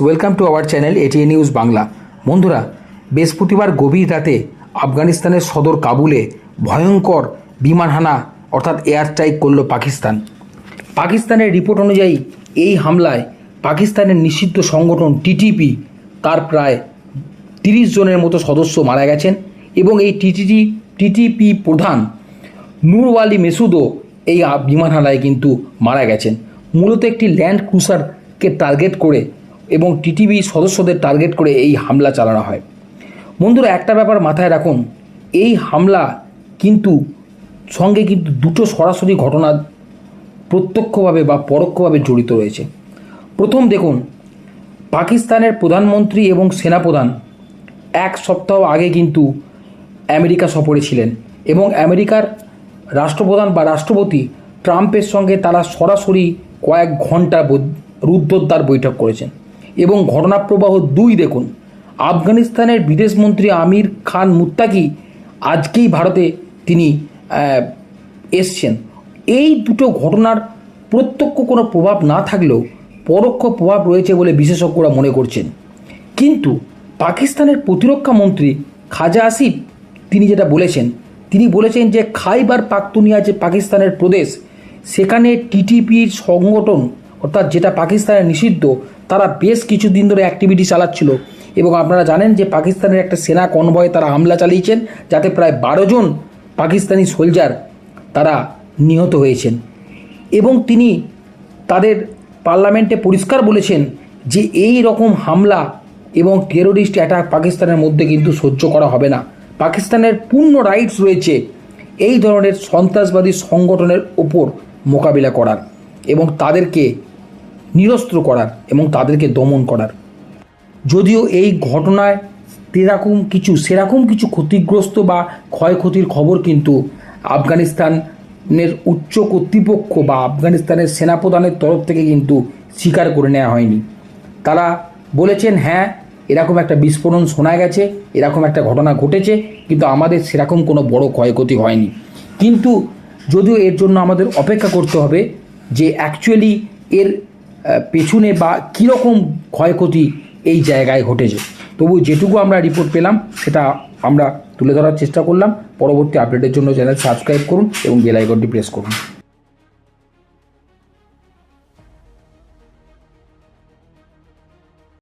Welcome to our channel ATA news Bangla বন্ধুরা, বৃহস্পতিবার গভীর রাতে আফগানিস্তানের সদর কাবুলে ভয়ঙ্কর বিমান হানা অর্থাৎ এয়ার স্ট্রাইক করল পাকিস্তান। পাকিস্তানের রিপোর্ট অনুযায়ী এই হামলায় পাকিস্তানের নিষিদ্ধ সংগঠন টিটিপি তার প্রায় তিরিশ জনের মতো সদস্য মারা গেছেন এবং এই টিটিটি টিটিপি প্রধান নূরওয়ালি মেসুদও এই বিমান হামলায় কিন্তু মারা গেছেন। মূলত একটি ল্যান্ড ক্রুসারকে টার্গেট করে এবং টিটিভি সদস্যদের টার্গেট করে এই হামলা চালানো হয়। বন্ধুরা, একটা ব্যাপার মাথায় রাখুন, এই হামলা কিন্তু সঙ্গে কিন্তু দুটো সরাসরি ঘটনা প্রত্যক্ষভাবে বা পরোক্ষভাবে জড়িত রয়েছে। প্রথম দেখুন, পাকিস্তানের প্রধানমন্ত্রী এবং সেনাপ্রধান এক সপ্তাহ আগে কিন্তু আমেরিকা সফরে ছিলেন এবং আমেরিকার রাষ্ট্রপ্রধান বা রাষ্ট্রপতি ট্রাম্পের সঙ্গে তারা সরাসরি কয়েক ঘণ্টা রুদ্ধদ্বার বৈঠক করেছেন। এবং ঘটনাপ্রবাহ দুই দেখুন। আফগানিস্তানের বিদেশমন্ত্রী আমির খান মুত্তাকি আজকেই ভারতে তিনি এসছেন। এই দুটো ঘটনার প্রত্যক্ষ কোনো প্রভাব না থাকলেও পরোক্ষ প্রভাব রয়েছে বলে বিশেষজ্ঞরা মনে করছেন। কিন্তু পাকিস্তানের প্রতিরক্ষা মন্ত্রী খাজা আসিফ, তিনি যেটা বলেছেন, তিনি বলেছেন যে খাইবার পাখতুনিয়া যে পাকিস্তানের প্রদেশ, সেখানে টিটিপির সংগঠন অর্থাৎ যেটা পাকিস্তানের নিষিদ্ধ, তারা বেশ কিছুদিন ধরে অ্যাক্টিভিটি চালাচ্ছিল। এবং আপনারা জানেন যে পাকিস্তানের একটা সেনা কনভয়ে তারা হামলা চালিয়েছেন, যাতে প্রায় বারো জন পাকিস্তানি সোলজার তারা নিহত হয়েছেন। এবং তিনি তাদের পার্লামেন্টে পরিষ্কার বলেছেন যে এই রকম হামলা এবং টেরোরিস্ট অ্যাটাক পাকিস্তানের মধ্যে কিন্তু সহ্য করা হবে না। পাকিস্তানের পূর্ণ রাইটস রয়েছে এই ধরনের সন্ত্রাসবাদী সংগঠনের ওপর মোকাবিলা করার। এবং তাদেরকে নিরস্ত্র করার এবং তাদেরকে দমন করার। যদিও এই ঘটনায় সেরকম কিছু সেরকম কিছু ক্ষতিগ্রস্ত বা ক্ষয়ক্ষতির খবর কিন্তু আফগানিস্তানের উচ্চ কর্তৃপক্ষ বা আফগানিস্তানের সেনাপ্রধানের তরফ থেকে কিন্তু স্বীকার করে নেওয়া হয়নি। তারা বলেছেন হ্যাঁ এরকম একটা বিস্ফোরণ শোনা গেছে, এরকম একটা ঘটনা ঘটেছে, কিন্তু আমাদের সেরকম কোনো বড় ক্ষয়ক্ষতি হয়নি। কিন্তু যদিও এর জন্য আমাদের অপেক্ষা করতে হবে যে অ্যাকচুয়ালি এর পেছনে বা কীরকম ক্ষয়ক্ষতি এই জায়গায় ঘটেছে। তবু যেটুকু আমরা রিপোর্ট পেলাম, সেটা আমরা তুলে ধরার চেষ্টা করলাম। পরবর্তী আপডেটের জন্য চ্যানেল সাবস্ক্রাইব করুন এবং বেল আইকনটি প্রেস করুন।